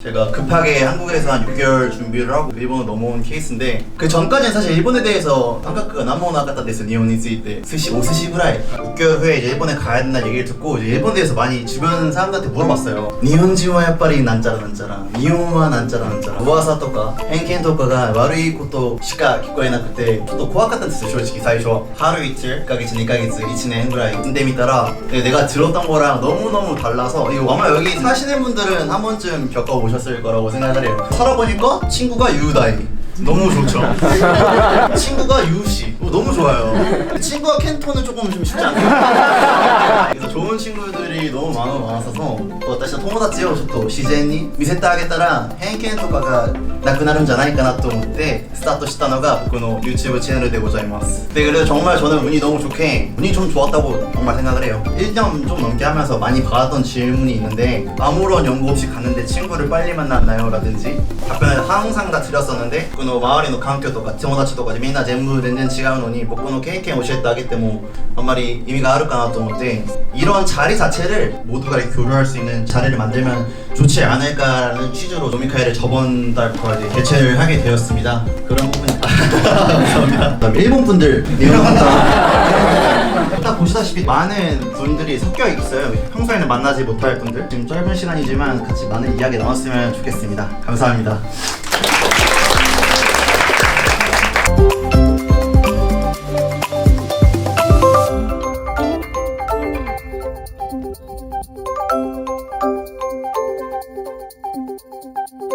제가 급하게 한국에서 한 6개월 준비를 하고 일본으로 넘어온 케이스인데 그 전까지는 사실 일본에 대해서 한가크가 나모나 갔다 데스 니오니스 때 스시 오스시 구라이 6개월 후에 이제 일본에 가야 된다는 얘기를 듣고 이제 일본에 대해서 많이 주변 사람들한테 물어봤어요. 니혼지와 야빨이 난자라 난자라. 니혼와 난자라 난자라. 우와사 토카 헨켄 토카가 와르이 코토 시카 기꺼이나 그때 또 고학 같은 데서 솔직히 사이 좋아. 하루 이틀 가게츠 니가게츠 이치네 구라이. 근데 미따라 네, 내가 들었던 거랑 너무너무 달라서 이거 아마 여기 사시는 분들은 한 번쯤 겪어보 셨을 거라고 생각을 해요. 살아보니까 친구가 유다이. 너무 좋죠. 친구가 유시 어, 너무 좋아요. 친구가 켄토는 조금 좀 쉽지 않아요. 그래서 좋은 친구들이 너무 많아 많아서 私の友達をちょっと自然に見せてあげたら偏見とかがなくなるんじゃないかなと思ってスタートしたのが僕の YouTube 채널でございます네 그래서 정말 저는 운이 너무 좋게 운이 좀 좋았다고 정말 생각을 해요 1년 좀 넘게 하면서 많이 받았던 질문이 있는데 아무런 연구 없이 갔는데 친구를 빨리 만났나요? 라든지 답변을 항상 다 드렸었는데 僕の周りの環境とか友達とかでみんな全部全然違うのに僕の経験を教えてあげてもあんまり意味があるかなと思って 이런 자리 자체를 모두가 이렇게 교류할 수 있는 자 리를 만들면 좋지 않을까라는 취지로 노미카이를 저번 이제 개최를 하게 되었습니다. 그런 부분이 감사합니다. 일본 분들 분들 딱 보시다시피 많은 분들이 섞여 있어요. 평소에는 만나지 못할 분들. 지금 짧은 시간이지만 같이 많은 이야기 나눴으면 좋겠습니다. 감사합니다. Thank you.